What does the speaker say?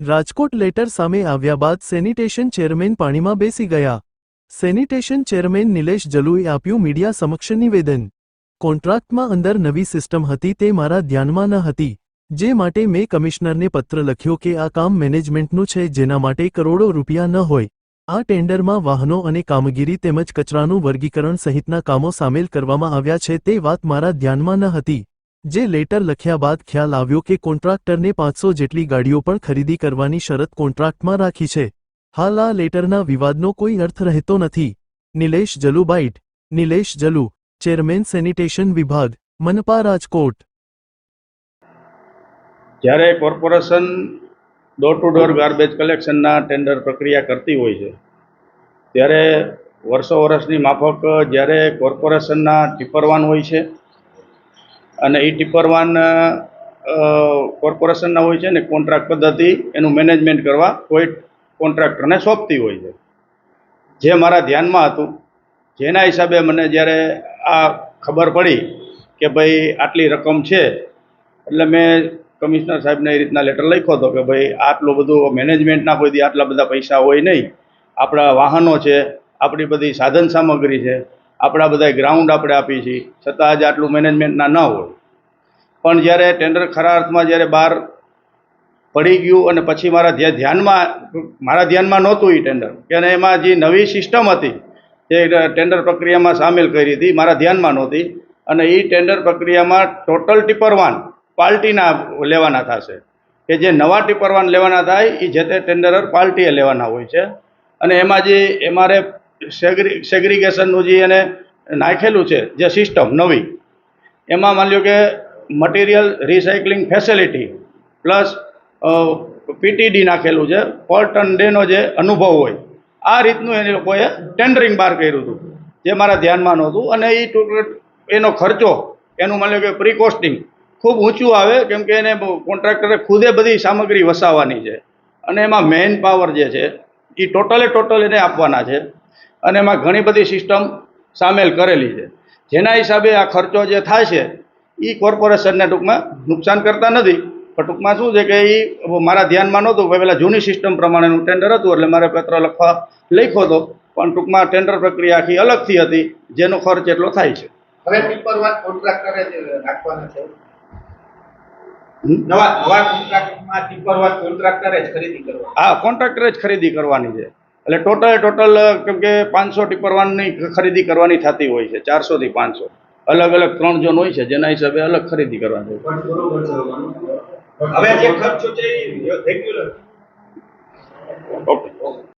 Rajkot letter સામે આવ્યા બાદ સેનિટેશન ચેરમેન પાણીમાં બેસી ગયા. સેનિટેશન ચેરમેન નિલેશ જલુએ આપ્યું મીડિયા સમક્ષ નિવેદન. કોન્ટ્રાક્ટમાં અંદર નવી સિસ્ટમ હતી તે મારા ધ્યાનમાં ન હતી. જે માટે મેં કમિશનરને પત્ર લખ્યો કે આ કામ મેનેજમેન્ટનું છે, જેના માટે કરોડો રૂપિયા ન હોય. આ ટેન્ડરમાં વાહનો અને કામગીરી તેમજ કચરાનું વર્ગીકરણ સહિતના કામો સામેલ કરવામાં આવ્યા છે તે વાત મારા ધ્યાનમાં ન હતી. જે લેટર લખ્યા બાદ ખ્યાલ આવ્યો કે કોન્ટ્રાક્ટરને પાંચસો જેટલી ગાડીઓ પણ ખરીદી કરવાની શરત કોન્ટ્રાક્ટમાં રાખી છે. હાલ આ લેટરના વિવાદનો કોઈ અર્થ રહેતો નથી. Nilesh Jalu bite Nilesh Jalu, chairman sanitation વિભાગ, મનપા રાજકોટ. જ્યારે corporation door to door garbage કલેક્શનના tender પ્રક્રિયા કરતી હોય છે, ત્યારે વર્ષો વર્ષની માફક જ્યારે કોર્પોરેશનના ટીપરવાન હોય છે અને એ ટીપર વાન કોર્પોરેશનના હોય છે ને, કોન્ટ્રાક્ટ પદ્ધતિ, એનું મેનેજમેન્ટ કરવા કોઈ કોન્ટ્રાક્ટરને સોંપતી હોય છે. જે મારા ધ્યાનમાં હતું, જેના હિસાબે મને જ્યારે આ ખબર પડી કે ભાઈ આટલી રકમ છે, એટલે મેં કમિશનર સાહેબને એ રીતના લેટર લખ્યો હતો કે ભાઈ આટલું બધું મેનેજમેન્ટના કોઈ આટલા બધા પૈસા હોય નહીં. આપણા વાહનો છે, આપણી બધી સાધન સામગ્રી છે આપણા બધા ગ્રાઉન્ડ આપણે આપીએ છીએ. છતાં આજે આટલું મેનેજમેન્ટના ન હોય. પણ જ્યારે ટેન્ડર ખરા અર્થમાં જ્યારે બહાર પડી ગયું અને પછી મારા ધ્યાનમાં મારા ધ્યાનમાં નહોતું એ ટેન્ડર કે અને એમાં જે નવી સિસ્ટમ હતી તે ટેન્ડર પ્રક્રિયામાં સામેલ કરી હતી, મારા ધ્યાનમાં નહોતી. અને એ ટેન્ડર પ્રક્રિયામાં ટોટલ ટીપરવાન પાર્ટીના લેવાના થશે. કે જે નવા ટીપરવાન લેવાના થાય એ જે તે ટેન્ડરર પાર્ટીએ લેવાના હોય છે. અને એમાં જે એમારે સેગ્રી, સેગ્રિગેશનનું જે એને નાખેલું છે, જે સિસ્ટમ નવી, એમાં માની લ્યો કે material recycling facility plus PTD નાખેલું છે, પર ટન ડેનો જે અનુભવ હોય, આ રીતનું એને લોકોએ ટેન્ડરિંગ બહાર કર્યું હતું, જે મારા ધ્યાનમાં નહોતું અને એ એનો ખર્ચો, એનું માની લો કે પ્રિકોસ્ટિંગ ખૂબ ઊંચું આવે, કેમ કે એને કોન્ટ્રાક્ટરે ખુદે બધી સામગ્રી વસાવવાની છે, અને એમાં મેન પાવર જે છે એ ટોટલે ટોટલ એને આપવાના છે અને એમાં ઘણી બધી સિસ્ટમ સામેલ કરેલી છે. જેના હિસાબે આ ખર્ચો જે થાય છે એ કોર્પોરેશનને ટૂંકમાં નુકસાન કરતા નથી. પણ ટૂંકમાં શું છે કે એ મારા ધ્યાનમાં નહોતું કે પેલા જૂની સિસ્ટમ પ્રમાણેનું ટેન્ડર હતું એટલે મારે પત્ર લખવા લખ્યો હતો. પણ ટૂંકમાં ટેન્ડર પ્રક્રિયા આખી અલગથી હતી જેનો ખર્ચ એટલો થાય છે. હવે પેપર વાત કોન્ટ્રાક્ટરે રાખવાના છે. નવા નવા કોન્ટ્રાક્ટમાં પેપર વાત કોન્ટ્રાક્ટરે જ ખરીદી કરવા. હા કોન્ટ્રાક્ટરે જ ખરીદી કરવાની છે. એટલે ટોટલ ટોટલ કેમ કે પાંચસો ટીપરવાનની ખરીદી કરવાની થતી હોય છે ચારસોથી પાંચસો. અલગ અલગ ત્રણ ઝોન હોય છે જેના હિસાબે અલગ ખરીદી કરવાની. છે હવે જે ખર્ચો છે રેગ્યુલર ઓકે